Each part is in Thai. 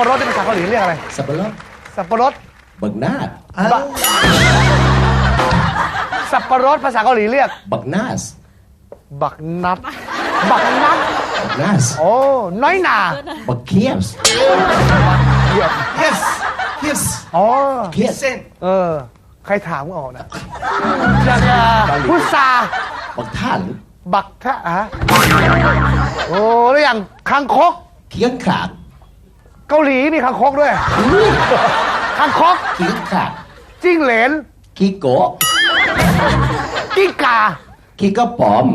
ปะรดในภาษาเกาหลีเรียกอะไร สับปะรดสับปะรดบักนาดบะสับปะรดภาษาเกาหลีเรียก บักนาสบักนัด บักนัด บักนาสโอ้ น้อยหนาบักเคียส yes yes อ๋อ เคียสเออ ใครถามก็ออกนะจากพุทราบักท่าน บักทะฮะโอ้แล้วอย่างคังคกเคียงขาด เกาหลีมีคังคกด้วยคังคกเคียงขาดจิ้งเหลนคีโกะกิ้งกาคีก็ปอม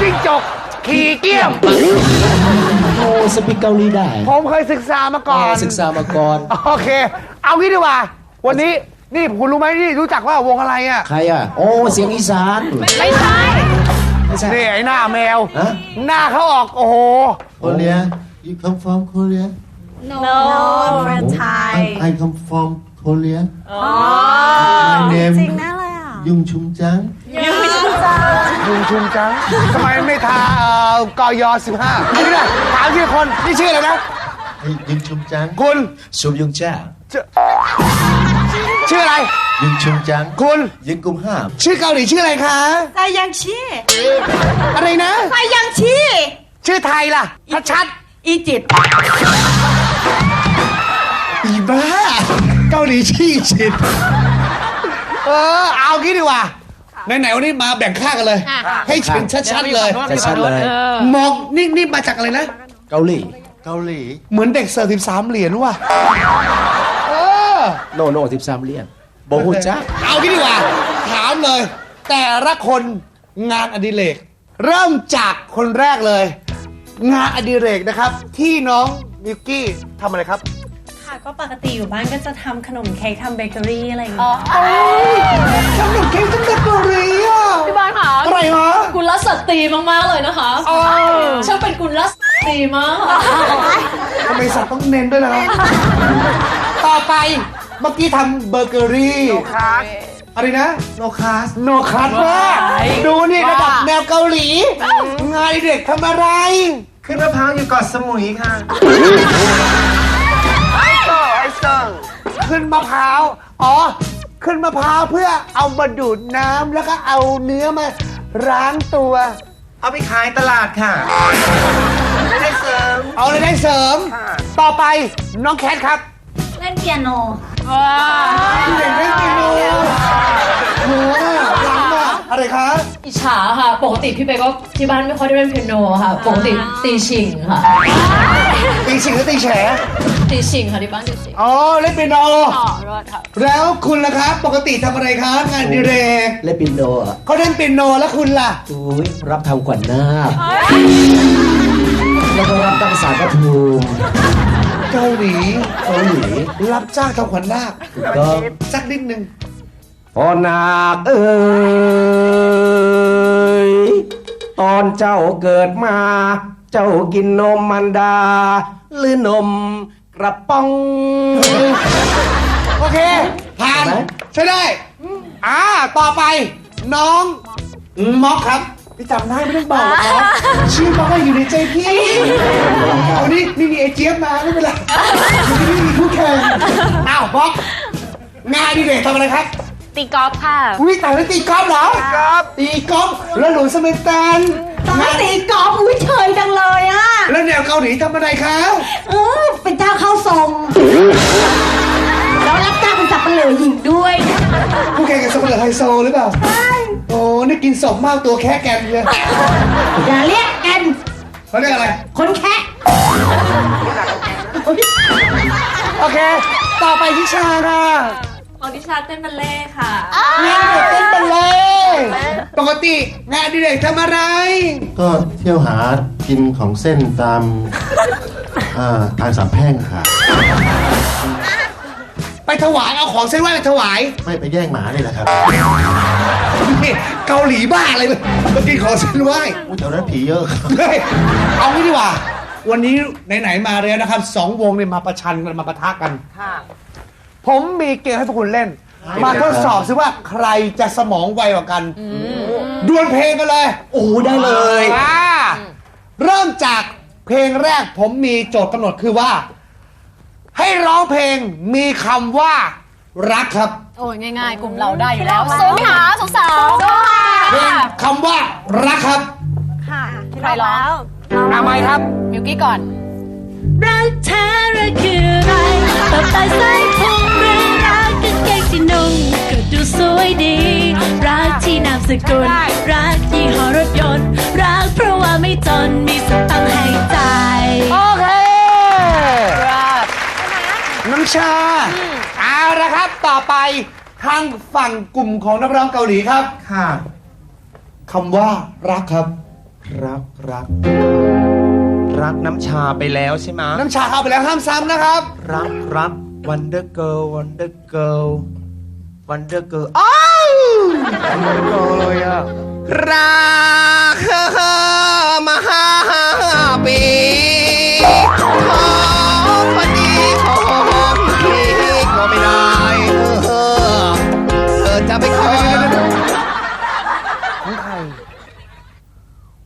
จิ้งจกขี่เกี้ยม โอ้สปีกเกาหลีได้ผมเคยศึกษามาก่อน ศึกษามาก่อน โอเค เอางี้ดีกว่า วันนี้นี่คุณรู้ไหมนี่รู้จักว่าวงอะไรอะ ใครอะ โอ้เสียงอีสาน ไม่ใช่ไม่ใช่นี่ไอ้หน้าแมวฮะหน้าเขาออก โอ้โห Korea you come from Korea no friend Thai I come from Korea อ๋อ My name จริงแน่เลยอะ Yung Chung Jang ยูชิจ้าลุงชุมจังทำไมไม่ทาเอ่อกอยสิบห้าอันนี้นะถามชื่อคนนี่ชื่ออะไรนะ Hey, Yung Chung Jang คุณซุปยุงจ้าชื่อชื่ออะไร Yung Chung Jang คุณยิงกุมห้ามชื่อเกาหลีชื่ออะไรคะ ไซยังชีอะไรนะ ไซยังชีชื่อไทยล่ะ ชัดชัดอีจิตๆอี บ้า เกาหลีชื่อชิดเออ เอางี้ดีกว่าไหนๆวันนี้มาแบ่งค่ากันเลย ให้ชินชัดๆเลยชัดๆเลย มองนี่นี่มาจากอะไรนะ เกาหลี Gaoli เหมือนเด็กเสิร์ฟสิบสามเหรียญว่ะเออโนโนสิบสามเหรียญโบฮูจ้าเอางี้ดีกว่า ถามเลย แต่ละคนงานอดิเรก เริ่มจากคนแรกเลย งานอดิเรกนะครับ ที่น้องมิวกี้ทำอะไรครับค่ะ ก็ปกติอยู่บ้านก็จะทำขนมเค้กทำเบเกอรี่อะไรอย่างเงี้ยทำขนมเค้กตั้งแต่เกาหลีอะพี่บานค่ะอะไรฮะกุลสตรีมากๆเลยนะคะช่างเป็นกุลสตรีมากค่ะทำไมสัตว์ต้องเน้นด้วยล่ะครับต่อไปเมื่อกี้ทำเบเกอรี่อะไรนะ No class โนคัสว่าดูนี่ระดับแนวเกาหลีงานอดิเด็กทำอะไร ขึ้นมะพร้าวอยู่เกาะสมุยค่ะ ขึ้นมะพร้าว อ๋อ ขึ้นมะพร้าวเพื่อเอามาดูดน้ำแล้วก็เอาเนื้อมาล้างตัว เอาไปขายตลาดค่ะได้เสริม เอาเลยได้เสริมต่อไปน้องแคทครับเล่นเปียโนเก่งเล่นเปียโนโหหลังมา อะไรคะอิจฉาค่ะ ปกติพี่เป๊กก็ที่บ้านไม่ค่อยได้เล่นเปียโนค่ะ ปกติตีชิงค่ะ ตีสิงหรือตีแฉตีชิงค่ะที่บ้านตีชิงอ๋อเล่นเปียโนอ๋อรอดค่ะแล้วคุณล่ะครับ ปกติทำอะไรครับงานอดิเรกเล่นปินโนอะเขาเล่นเปียโนแล้วคุณล่ะอุ้ยรับทำขวัญนาคแล้วก็รับตั้งสารพระภูมิเกาหลีเกาหลีรับจ้างทำขวัญนาคถูกต้องสักนิดนึง พ่อนาคเอ้ยตอนเจ้าเกิดมา เจ้ากินนมมันดา หรือนมกระป๋อง โอเค ผ่านเห็นไหมใช่ได้ อ่า ต่อไป น้องม็อกครับ พี่จำได้ไม่ต้องบอกหรอกครับชื่อม็อกก็อยู่ในใจพี่เอานี่นี่มีไอเจี๊ยบมาไม่เป็นไรนี่มีคู่แข่งอ้าวม็อกงานอดีเด็กทำอะไรครับ ตีกอล์ฟค่ะ อุ้ยแต่งเล่นตีกอล์ฟเหรอตีกอล์ฟตีกอล์ฟแล้วหลุยส์เมนแตนตายตีกอล์ฟอุ้ยเฉยจังเลยอะ แล้วแนวเกาหลีทำอะไรครับเออเป็นเจ้าเข้าทรงแล้วรับจ้างเป็นสับปะเหลือหญิงด้วยคู่แข่งกับสมเด็จไฮโซหรือเปล่าใช่โอ้นี่กินศพมากตัวแค่แกนเลยอย่าเรียกกันเขาเรียกอะไร คนแค่โอเค ต่อไปทิชาค่ะ ของดิชาเต้นบัลเล่ค่ะงานเด็กเต้นบัลเล่ต์ปกติงานอดิเด็กทำอะไร ก็เที่ยวหากินของเส้นตามอ่าทางสามแพร่งค่ะ ไปถวายเอาของเส้นไหว้ไปถวายไม่ไปแย่งหมาเลยแหละครับนี่เกาหลีบ้าอะไรเลยมากินของเส้นไหว้ อุ๊ยแถวนั้นผีเยอะครับเฮ้ยเอางี้ดีกว่า วันนี้ไหนๆมาแล้วนะครับสองวงเนี่ยมาประชันกันมาปะทะกัน ผมมีเกมให้พวกคุณเล่น มาทดสอบซิว่าใครจะสมองไวกว่ากันดวลเพลงกันเลย โอ้โหได้เลยอ่าเริ่มจากเพลงแรกผมมีโจทย์กำหนดคือว่า ให้ร้องเพลงมีคำว่ารักครับ โอ้ยง่ายๆ กลุ่มเราได้อยู่แล้วสู้ค่ะสู้สาวเพลงคำว่ารักครับใครร้องอาไมครับ มิวกี้ก่อน รักแท้รักคืออะไรตับไตไส้พุง ที่นุ่งก็ดูสวยดี รักที่นามสกุล รักยี่ห้อรถยนต์ รักเพราะว่าไม่จนมีสตังค์ให้ใจายโอเคน้ำชาเอาละครับต่อไปทางฝั่งกลุ่มของนักร้องเกาหลีครับ ค่ะคำว่ารักครับ รักรัก รักน้ำชาไปแล้วใช่ไหมน้ำชาเข้าไปแล้วห้ามซ้ำนะครับ รักรัก Wonder Girl Wonder Girl Wonder Girl อ้าวโอ้เลยอะรักมาห้าปีขอพอดีขอพี่ก็ไม่ได้ เออเธอจะไปขอของใคร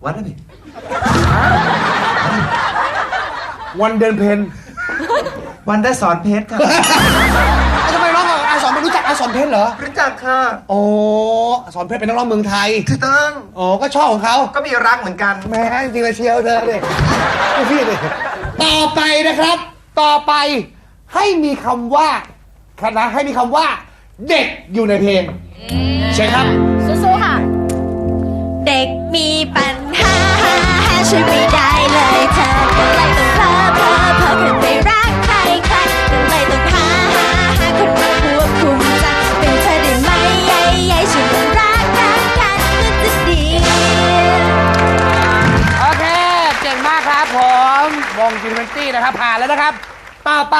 วันอะไรวันเดือนเพนวันได้สอนเพชรค่ะ อาสอนเพชรเหรอ รู้จักค่ะโอ้อาสอนเพชรเป็นนักร้องเมืองไทยถูกต้องโอ้ก็ชอบของเขาก็มีรักเหมือนกันแหม่จริงๆเลยเชียวเธอเลยพี่เลยต่อไปนะครับ ต่อไปให้มีคำว่าคณะให้มีคำว่า เด็กอยู่ในเพลงใช่ครับ สู้ๆค่ะ เด็กมีปัญหาช่วยไม่ได้เลยเธอก็เลยต้อง วงจินเวนตี้นะครับผ่านแล้วนะครับต่อไป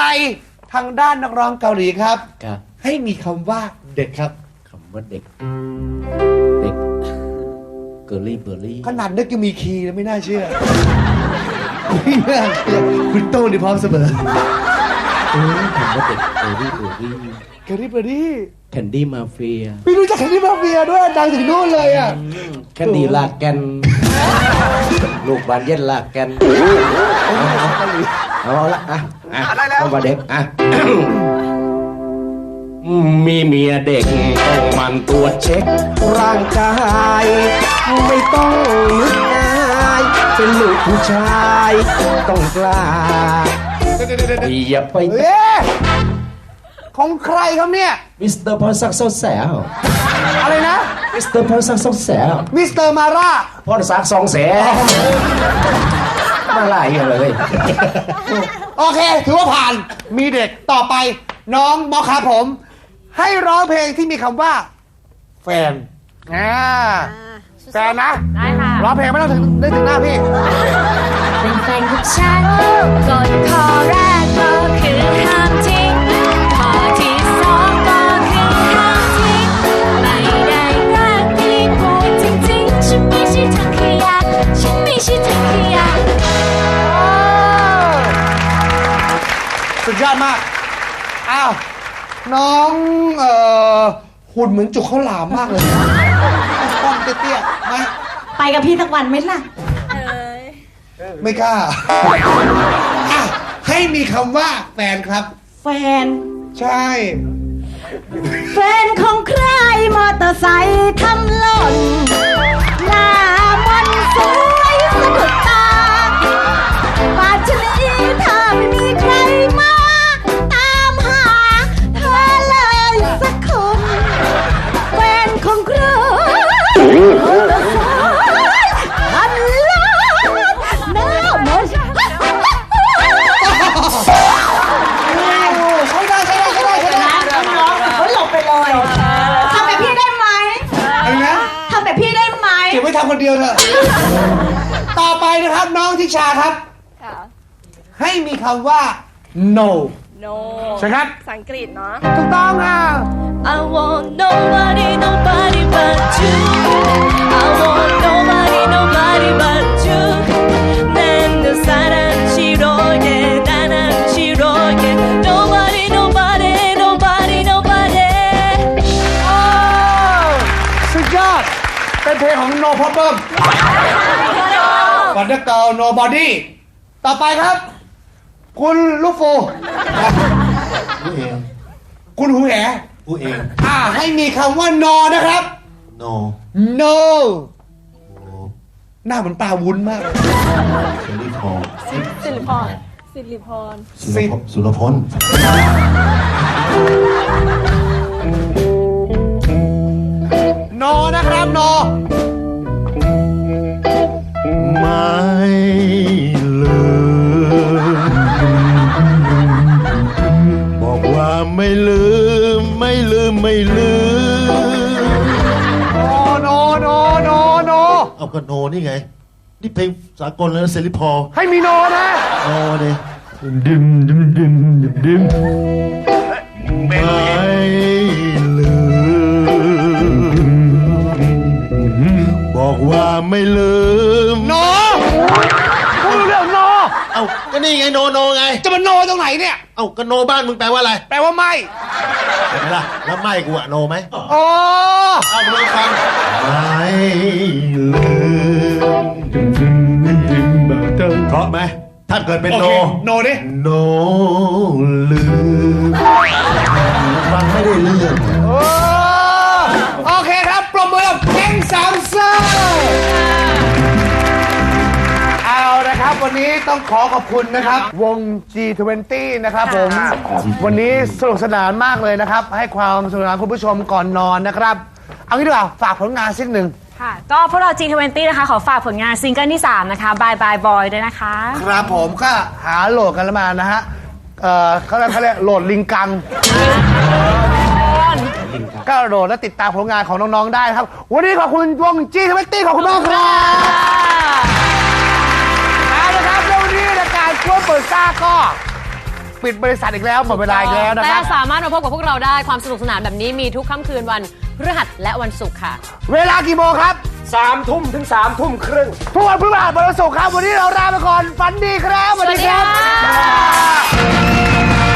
ทางด้านนักร้องเกาหลีครับ ครับให้มีคำว่าเด็กครับ คำว่าเด็ก เด็กเกอร์ลี่เบอร์รี่ขนาดนึกยังมีคีย์เลยไม่น่าเชื่อไม่น่าเชื่อคุณโต้นี่พร้อมเสมอเออคำว่าเด็กเกอร์ลี่เบอร์รี่แคดดี้เบอร์ดี้แคนดี้มาเฟียไม่รู้จักแคดดี้มาเฟียด้วยดังถึงนู่นเลยอะ แคนดี้ลากแกน ลูกบานเย็นลากแกนเอาละอะอะคำว่าเด็กอะมีเมียเด็กต้องหมันตรวจเช็ค ร่างกาย ไม่ต้องนึกอายเป็นลูกผู้ชาย ต้องกล้าอย่าไปเอ๊ะของใครครับเนี่ยมิสเตอร์พอสักสาวแสวอะไรนะ มิสเตอร์พอสักสาวแสวมิสเตอร์มาร่าพอสักสองแสวมาหลายอย่างเลย โอเค ถือว่าผ่านมีเด็กต่อไป น้องมอครับผม ให้ร้องเพลงที่มีคำว่า แฟนอ่าแฟนนะ ได้ค่ะ ร้องเพลงไม่ต้องถึงได้ถึงหน้าพี่ เป็นแฟนกับฉันกฎข้อแรกก็คือห้าม ยอดมาก อ้าว น้องเอ่อหุ่นเหมือนจุกข้าวหลามมากเลยป้อมเตี้ยๆมาไปกับพี่สักวันไหมล่ะ ไม่กล้าอะให้มีคำว่าแฟนครับ แฟน ใช่ แฟนของใครมอเตอร์ไซค์ทำหล่นหน้ามันสวยชาครับ ให้มีคำว่า no no ใช่ครับ ภาษาอังกฤษเนาะ ถูกต้องอ่ะ I want nobody nobody but you I want nobody nobody but you 난 너 사랑 싫어해 나는 싫어해 Nobody nobody nobody nobody สุดยอด เป็นเพลงของ no problem ก่อนเด girl nobody ต่อไปครับ คุณลูกฟูผู้เองคุณหูแหผู้เอง อ่า ให้มีคำว่านอนะครับ no no no หน้าเหมือนปลาวุ้นมาก สิริพรสิริพรสิริพรสุรพสุรพล นี่เพลงสากลแล้วนะเซริพอร์ให้มีนอนะโอ้ดิดิมดิมดิมดิมดิมไม่ลืมบอกว่าไม่ลืมนอพูดเรื่องนอเอาก็นี่ไงโนโนไง จะมาโนตรงไหนเนี่ย เอากระโนบ้านมึงแปลว่าอะไรแปลว่าไม่ เห็นไหมล่ะแล้วไม่กูอะโนไหมอ๋อเอามาลองฟังไม่ ราะไหมถ้าเกิดเป็นโอโนเคโนดิโนลืมฟังไม่ได้เรื่องโอ้โอเคครับ ปรบมือกับเก่งสามเซอร์เอานะครับ วันนี้ต้องขอขอบคุณนะครับ วง G20 นะครับผม วันนี้สนุกสนานมากเลยนะครับ ให้ความสนุกสนานคุณผู้ชมก่อนนอนนะครับ เอางี้ดีกว่าฝากผลงานสักหนึ่ง ค่ะ ก็พวกเรา G20 นะคะ ขอฝากผลงานซิงเกิลที่ 3 นะคะ Bye Bye Boy ด้วยนะคะ ครับผมก็หาโหลดกันแล้วมานะฮะเอ่อเขาเรียกเขาเรียกโหลดลิงกัง ก็โหลดและติดตามผลงานของน้อง ๆ ได้ครับ วันนี้ขอบคุณวงจีทเวตี้ขอบคุณมากครับเอาละครับแล้ววันนี้รายการช่วงเปิดซ่าก็ ปิดบริษัทอีกแล้วหมดเวลาอีกแล้วนะคแต่รับ สามารถมาพบกับพวกเราได้ความสนุกสนานแบบนี้มีทุกค่ำคืนวันพฤหัสและวันศุกร์ค่ะ เวลากี่โมงครับสามทุ่มถึงสามทุ่มครึ่ง ทุกวันพฤหัสวันศุกร์ครับ วันนี้เราลาไปก่อนฝันดีครับสวัสดีครับสวัสดีค่ะ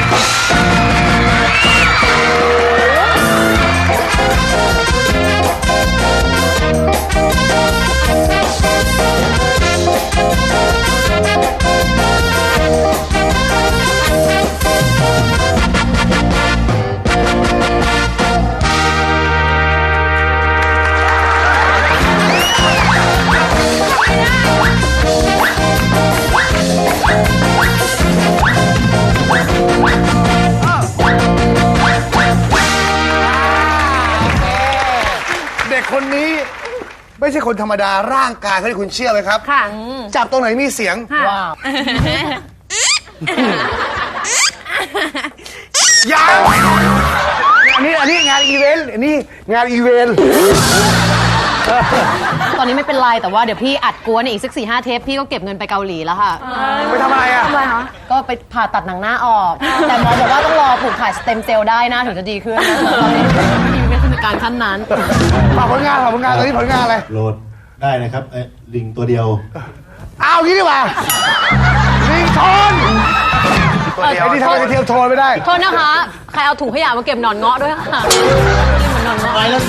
เคนธรรมดาร่างกายเขาที่คุณเชื่อไหมครับ ค่ะจับตรงไหนมีเสียง ว้าวยังอันนี้อันนี้งานอีเวนต์อันนี้งานอีเวนต์ ตอนนี้ไม่เป็นไรแต่ว่าเดี๋ยวพี่อัดกวนอีกสักสี่ห้าเทปพี่ก็เก็บเงินไปเกาหลีแล้วค่ะ ไปทำอะไรอะ ก็ไปผ่าตัดหนังหน้าออก แต่หมอบอกว่าต้องรอปลูกถ่ายสเต็มเซลล์ได้นะถึงจะดีขึ้นตอนนี้มีวิทยาการขั้นนั้น ฝากผลงานฝากผลงานตอนนี้ผลงานอะไร โหลดได้นะครับเอ้ยลิงตัวเดียว เอางี้ดีกว่าลิงโทนไอ้นี่ทำไมกระเทียมโทนไม่ได้ โทษนะคะ ใครเอาถุงขยะมาเก็บหนอนเงาะด้วยค่ะเหมือนหนอนเงาะ ไปแล้ว